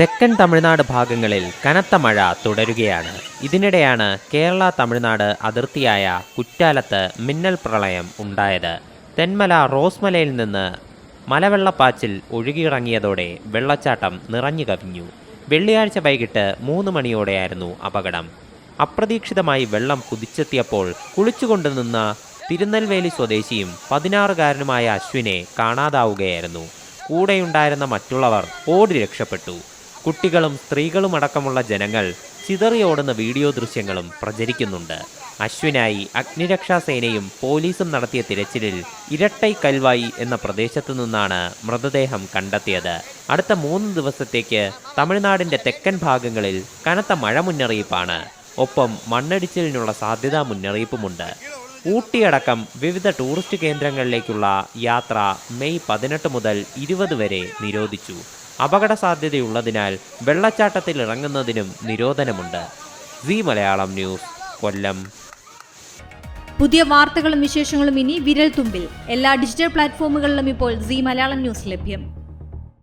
തെക്കൻ തമിഴ്നാട് ഭാഗങ്ങളിൽ കനത്ത മഴ തുടരുകയാണ്. ഇതിനിടെയാണ് കേരള തമിഴ്നാട് അതിർത്തിയായ കുറ്റാലത്ത് മിന്നൽ പ്രളയം ഉണ്ടായത്. തെന്മല റോസ്മലയിൽ നിന്ന് മലവെള്ളപ്പാച്ചിൽ ഒഴുകിയിറങ്ങിയതോടെ വെള്ളച്ചാട്ടം നിറഞ്ഞു കവിഞ്ഞു. വെള്ളിയാഴ്ച വൈകിട്ട് മൂന്ന് മണിയോടെയായിരുന്നു അപകടം. അപ്രതീക്ഷിതമായി വെള്ളം കുതിച്ചെത്തിയപ്പോൾ കുളിച്ചുകൊണ്ട് നിന്ന തിരുനെൽവേലി സ്വദേശിയും പതിനാറുകാരനുമായ അശ്വിനെ കാണാതാവുകയായിരുന്നു. കൂടെയുണ്ടായിരുന്ന മറ്റുള്ളവർ ഓടി രക്ഷപ്പെട്ടു. കുട്ടികളും സ്ത്രീകളും അടക്കമുള്ള ജനങ്ങൾ ചിതറിയോടുന്ന വീഡിയോ ദൃശ്യങ്ങളും പ്രചരിക്കുന്നുണ്ട്. അശ്വിനായി അഗ്നിരക്ഷാസേനയും പോലീസും നടത്തിയ തിരച്ചിലിൽ ഇരട്ടൈ കൽവായി എന്ന പ്രദേശത്തു നിന്നാണ് മൃതദേഹം കണ്ടെത്തിയത്. അടുത്ത മൂന്ന് ദിവസത്തേക്ക് തമിഴ്നാടിന്റെ തെക്കൻ ഭാഗങ്ങളിൽ കനത്ത മഴ മുന്നറിയിപ്പാണ്. ഒപ്പം മണ്ണിടിച്ചിലിനുള്ള സാധ്യതാ മുന്നറിയിപ്പുമുണ്ട്. ഊട്ടിയടക്കം വിവിധ ടൂറിസ്റ്റ് കേന്ദ്രങ്ങളിലേക്കുള്ള യാത്ര മെയ് പതിനെട്ട് മുതൽ ഇരുപത് വരെ നിരോധിച്ചു. അപകട സാധ്യതയുള്ളതിനാൽ വെള്ളച്ചാട്ടത്തിൽ ഇറങ്ങുന്നതിനും നിരോധനമുണ്ട്. C Malayalam news Kollam. പുതിയ വാർത്തകളും വിശേഷങ്ങളും ഇനി വിരൽ തുമ്പിൽ എല്ലാ ഡിജിറ്റൽ പ്ലാറ്റ്ഫോമുകളിലും ഇപ്പോൾ സി മലയാളം ന്യൂസ് ലഭ്യം.